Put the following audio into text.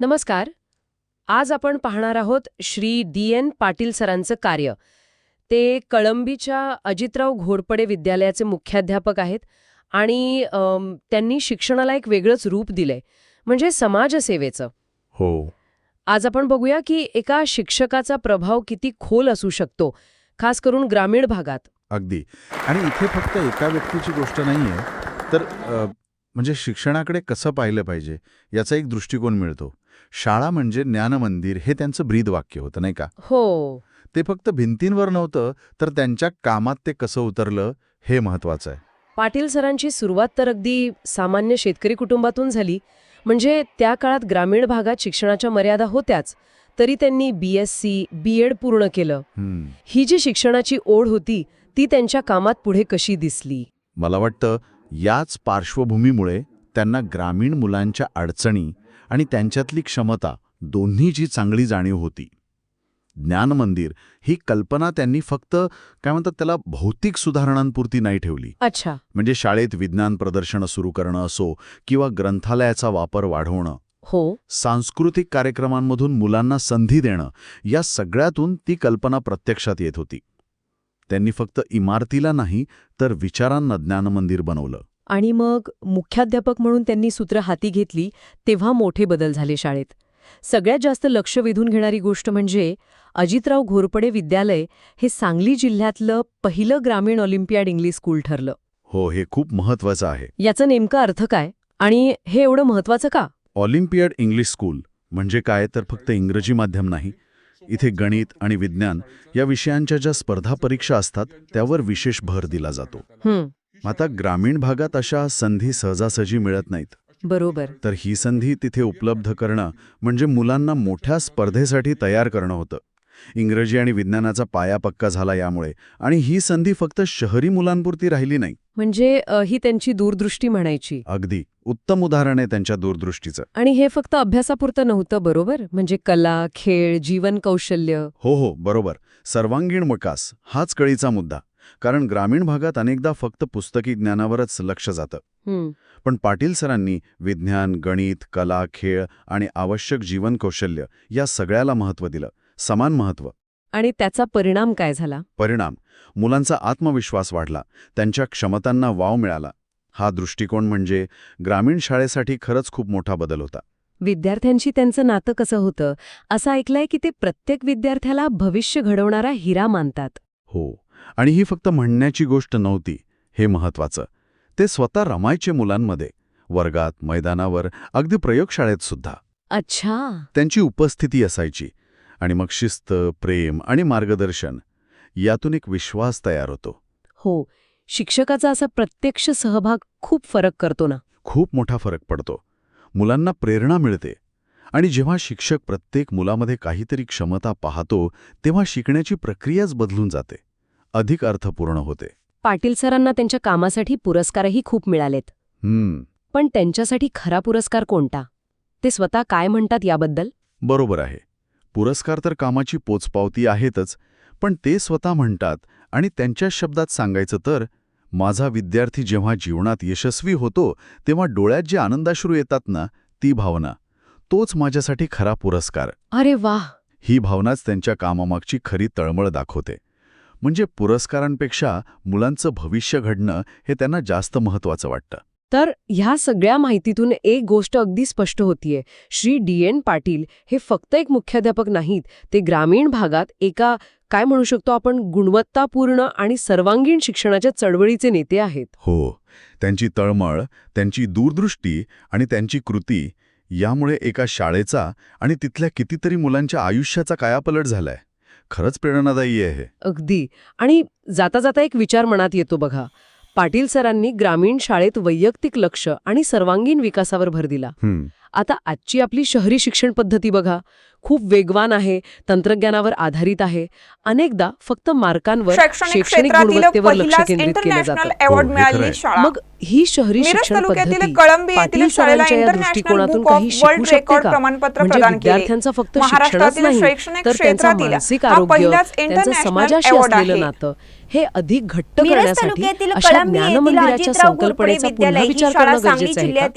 नमस्कार. आज आपण पाहणार आहोत श्री डी एन पाटील सरांचं कार्य. ते कळंबीच्या अजितराव घोरपडे विद्यालयाचे मुख्याध्यापक आहेत आणि त्यांनी शिक्षणाला एक वेगळंच रूप दिलंय म्हणजे समाजसेवेचं. हो. आज आपण बघूया की एका शिक्षकाचा प्रभाव किती खोल असू शकतो खास करून ग्रामीण भागात. अगदी. आणि इथे फक्त एका व्यक्तीची गोष्ट नाही आहे तर म्हणजे शिक्षणाकडे कसं पाहिलं पाहिजे याचा एक दृष्टिकोन मिळतो. शाळा म्हणजे ज्ञानमंदिर हे त्यांचं ब्रीद वाक्य होतं नाही का? हो. ते फक्त भिंतींवर नव्हतं तर त्यांच्या कामात ते कसं उतरलं हे महत्वाचं आहे. पाटील सरांची सुरुवात तर अगदी सामान्य शेतकरी कुटुंबातून झाली. म्हणजे त्या काळात ग्रामीण भागात शिक्षणाच्या मर्यादा होत्याच तरी त्यांनी B S C B Ed पूर्ण केलं. ही जी शिक्षणाची ओढ होती ती त्यांच्या कामात पुढे कशी दिसली? मला वाटतं याच पार्श्वभूमीमुळे त्यांना ग्रामीण मुलांच्या अडचणी आणि त्यांच्यातली क्षमता दोन्हीची चांगली जाणीव होती. ज्ञानमंदिर ही कल्पना त्यांनी फक्त काय म्हणतात त्याला भौतिक सुधारणांपुरती नाही ठेवली. अच्छा. म्हणजे शाळेत विज्ञान प्रदर्शनं सुरू करणं असो किंवा ग्रंथालयाचा वापर वाढवणं हो. सांस्कृतिक कार्यक्रमांमधून मुलांना संधी देणं या सगळ्यातून ती कल्पना प्रत्यक्षात येत होती. त्यांनी फक्त इमारतीला नाही तर विचारांना ज्ञानमंदिर बनवलं. आणि मग मुख्याध्यापक म्हणून त्यांनी सूत्र हाती घेतली तेव्हा मोठे बदल झाले शाळेत. सगळ्यात जास्त लक्ष वेधून घेणारी गोष्ट म्हणजे अजितराव घोरपडे विद्यालय हे सांगली जिल्ह्यातलं पहिलं ग्रामीण ऑलिम्पियाड इंग्लिश स्कूल ठरलं. हो हे खूप महत्वाचं आहे. याचा नेमका अर्थ काय? आणि हे एवढं महत्वाचं का? ऑलिम्पियाड इंग्लिश स्कूल म्हणजे काय? तर फक्त इंग्रजी माध्यम नाही इथे गणित आणि विज्ञान या विषयांच्या ज्या स्पर्धा परीक्षा असतात त्यावर विशेष भर दिला जातो. आता ग्रामीण भागात अशा संधी सहजासहजी मिळत नाहीत. बरोबर. तर ही संधी तिथे उपलब्ध करणं म्हणजे मुलांना मोठ्या स्पर्धेसाठी तयार करणं होतं. इंग्रजी आणि विज्ञानाचा पाया पक्का झाला यामुळे. आणि ही संधी फक्त शहरी मुलांपुरती राहिली नाही. म्हणजे ही त्यांची दूरदृष्टी म्हणायची. अगदी. उत्तम उदाहरण आहे त्यांच्या दूरदृष्टीचं. आणि हे फक्त अभ्यासापुरतं नव्हतं बरोबर? म्हणजे कला खेळ जीवन कौशल्य. हो हो बरोबर. सर्वांगीण विकास हाच कळीचा मुद्दा. कारण ग्रामीण भागात अनेकदा फक्त पुस्तकी ज्ञानावरच लक्ष जातं. पण पाटील सरांनी विज्ञान गणित कला खेळ आणि आवश्यक जीवन कौशल्य या सगळ्याला महत्त्व दिलं. समान महत्त्व आणि त्याचा परिणाम काय झाला? परिणाम. मुलांचा आत्मविश्वास वाढला. त्यांच्या क्षमतांना वाव मिळाला. हा दृष्टिकोन म्हणजे ग्रामीण शाळेसाठी खरंच खूप मोठा बदल होता. विद्यार्थ्यांशी त्यांचं नातं कसं होतं असं ऐकलंय की ते प्रत्येक विद्यार्थ्याला भविष्य घडवणारा हिरा मानतात. हो. आणि ही फक्त म्हणण्याची गोष्ट नव्हती हे महत्वाचं. ते स्वतः रमायचे मुलांमध्ये वर्गात मैदानावर अगदी प्रयोगशाळेत सुद्धा. अच्छा. त्यांची उपस्थिती असायची. आणि मग शिस्त प्रेम आणि मार्गदर्शन यातून एक विश्वास तयार होतो. हो शिक्षकाचा असा प्रत्यक्ष सहभाग खूप फरक करतो ना. खूप मोठा फरक पडतो. मुलांना प्रेरणा मिळते आणि जेव्हा शिक्षक प्रत्येक मुलामध्ये काहीतरी क्षमता पाहतो तेव्हा शिकण्याची प्रक्रियाच बदलून जाते. अधिक अर्थपूर्ण होते. पाटील सरांना त्यांच्या कामासाठी पुरस्कारही खूप मिळालेत. पण त्यांच्यासाठी खरा पुरस्कार कोणता? ते स्वतः काय म्हणतात याबद्दल? बरोबर आहे. पुरस्कार तर कामाची पोचपावती आहेतच पण ते स्वतः म्हणतात आणि त्यांच्या शब्दात सांगायचं तर माझा विद्यार्थी जेव्हा जीवनात यशस्वी होतो तेव्हा डोळ्यात जे आनंदाश्रू येतात ना ती भावना तोच माझ्यासाठी खरा पुरस्कार. अरे वाह! ही भावनाच त्यांच्या कामामागची खरी तळमळ दाखवते. म्हणजे पुरस्कारांपेक्षा मुलांचं भविष्य घडणं हे त्यांना जास्त महत्वाचं वाटतं. तर ह्या सगळ्या माहितीतून एक गोष्ट अगदी स्पष्ट होतीये. श्री डी एन पाटील हे फक्त एक मुख्याध्यापक नाहीत ते ग्रामीण भागात एका काय म्हणू शकतो आपण गुणवत्तापूर्ण आणि सर्वांगीण शिक्षणाच्या चळवळीचे नेते आहेत. हो त्यांची तळमळ त्यांची दूरदृष्टी आणि त्यांची कृती यामुळे एका शाळेचा आणि तिथल्या कितीतरी मुलांच्या आयुष्याचा कायापलट झालाय. खरंच प्रेरणादायी आहे. अगदी. आणि जाता जाता एक विचार मनात येतो बघा. पाटील सरांनी ग्रामीण शाळेत वैयक्तिक लक्ष आणि सर्वांगीण विकासावर भर दिला. आता आजची आपली शहरी शिक्षण पद्धती बघा. खूप वेगवान आहे तंत्रज्ञानावर आधारित आहे. अनेकदा फक्त मार्कांवर शैक्षणिक गुणवत्तेवर लक्ष केंद्रित केलं जातं. हो, मग ही शहरी शिक्षण पद्धती कळंबी येथील पाटील या दृष्टिकोनातून काही शिकू वर्ल्ड शकते रेकॉर्ड का? प्रमाणपत्र म्हणजे प्रदान केले. विद्यार्थ्यांचं फक्त शिक्षणच महाराष्ट्रातील नाही शैक्षणिक तर त्यांचं क्षेत्रातील मानसिक हा आरोग्य त्यांचं समाजाशी अवॉर्ड असलेलं आहे. नातं हे अधिक घट्ट करण्यासाठी अशा कळंबी येथील ज्ञानमंदिराच्या संकल्पनेचा पुन्हा विचार शाळा करणं सांगली गरजेचं आहे